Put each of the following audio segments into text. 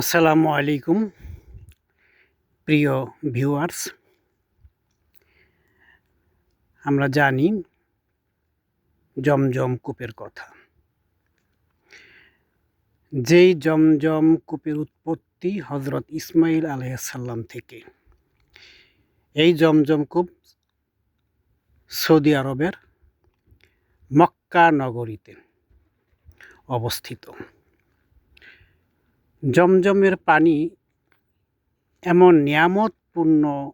আসসালামু আলাইকুম, প্রিয় ভিউয়ার্স। আমরা জানি জমজম কূপের কথা। যেই জমজম কূপের উৎপত্তি হজরত ইসমাইল আলাইসাল্লাম থেকে, এই জমজম কূপ সৌদি আরবের মক্কা নগরীতে অবস্থিত। জমজমের পানি এমন নিয়ামতপূর্ণ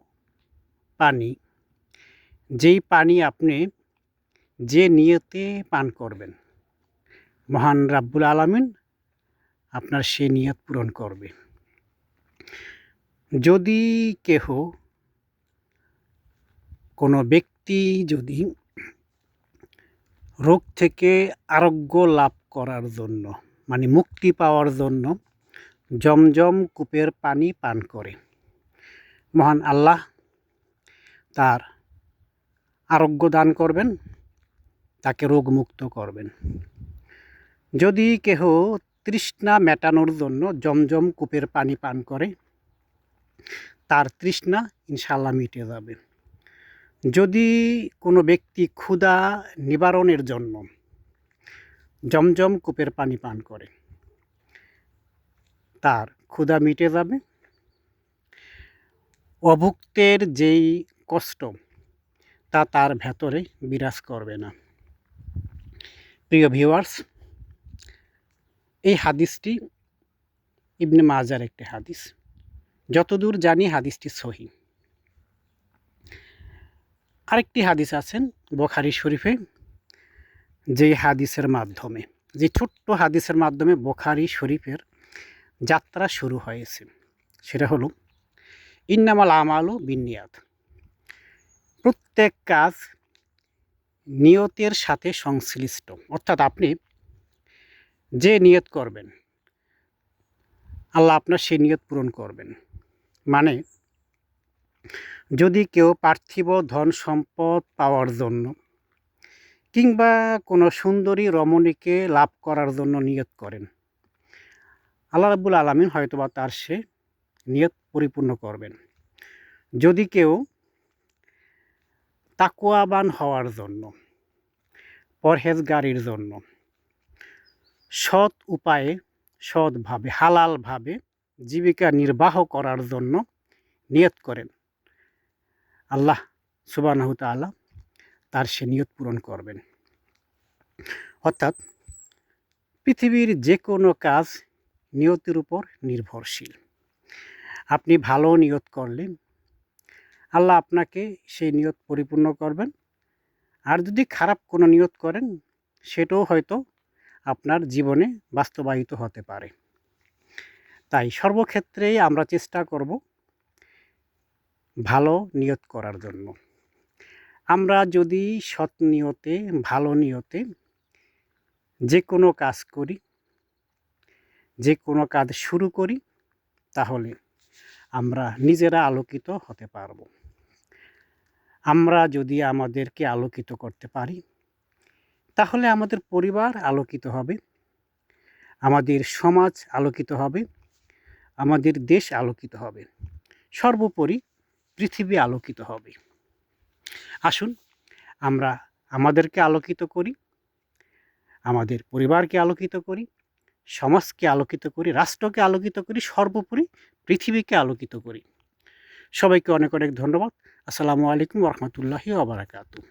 পানি, যেই পানি আপনি যে নিয়তে পান করবেন। মহান রাব্বুল আলমিন আপনার সেই নিয়ত পূরণ করবে। যদি কেহ কোনো ব্যক্তি যদি রোগ থেকে আরোগ্য লাভ করার জন্য মানে মুক্তি পাওয়ার জন্য জমজম কূপের পানি পান করে। মহান আল্লাহ তার আরোগ্য দান করবেন, তাকে রোগমুক্ত করবেন। যদি কেহ তৃষ্ণা মেটানোর জন্য জমজম কূপের পানি পান করে, তার তৃষ্ণা ইনশাল্লাহ মিটে যাবে। যদি কোনো ব্যক্তি ক্ষুধা নিবারণের জন্য জমজম কূপের পানি পান করে তার ক্ষুধা মিটে যাবে। অভুক্তের যেই কষ্ট, তা তার ভেতরে বিরাজ করবে না। প্রিয় ভিউয়ার্স এই হাদিসটি ইবনে মাজার একটি হাদিস। যতদূর জানি হাদিসটি সহি। আরেকটি হাদিস আছেন বখারি শরীফে, যেই হাদিসের মাধ্যমে, যে ছোট্ট হাদিসের মাধ্যমে বখারি শরীফের যাত্রা শুরু হয়েছে। সেটা হলো, ইন্নামাল আমালু বিনিয়াদ প্রত্যেক কাজ নিয়তের সাথে সংশ্লিষ্ট। অর্থাৎ আপনি যে নিয়ত করবেন, আল্লাহ আপনার সেই নিয়ত পূরণ করবেন। মানে যদি কেউ পার্থিব ধন সম্পদ পাওয়ার জন্য কিংবা কোনো সুন্দরী রমণীকে লাভ করার জন্য নিয়ত করেন আল্লাহ রাবুল আলমিন হয়তোবা তার সে নিয়ত পরিপূর্ণ করবেন। যদি কেউ তাকুয়াবান হওয়ার জন্য, পরহেজগারির জন্য সৎ উপায়ে, সৎভাবে, হালালভাবে জীবিকা নির্বাহ করার জন্য নিয়ত করেন, আল্লাহ সুবানাহ তাল্লাহ তার সে নিয়ত পূরণ করবেন। অর্থাৎ পৃথিবীর যে কোনো কাজ নিয়তের উপর নির্ভরশীল। আপনি ভালো নিয়ত করলেন, আল্লাহ আপনাকে সেই নিয়ত পরিপূর্ণ করবেন। আর যদি খারাপ কোনো নিয়ত করেন, সেটাও হয়তো আপনার জীবনে বাস্তবায়িত হতে পারে। তাই সর্বক্ষেত্রেই আমরা চেষ্টা করব ভালো নিয়ত করার জন্য। আমরা যদি সৎ নিয়তে, ভালো নিয়তে যে কোনো কাজ করি যে কোনো কাজ শুরু করি, তাহলে আমরা নিজেরা আলোকিত হতে পারব। আমরা যদি আমাদেরকে আলোকিত করতে পারি, তাহলে আমাদের পরিবার আলোকিত হবে, আমাদের সমাজ আলোকিত হবে, আমাদের দেশ আলোকিত হবে, সর্বোপরি পৃথিবী আলোকিত হবে। আসুন, আমরা আমাদেরকে আলোকিত করি, আমাদের পরিবারকে আলোকিত করি সমাজকে আলোকিত করি, রাষ্ট্রকে আলোকিত করি, সর্বোপরি পৃথিবীকে আলোকিত করি। সবাইকে অনেক অনেক ধন্যবাদ। আসসালামু আলাইকুম রহমতুল্লাহি আবরাকাতু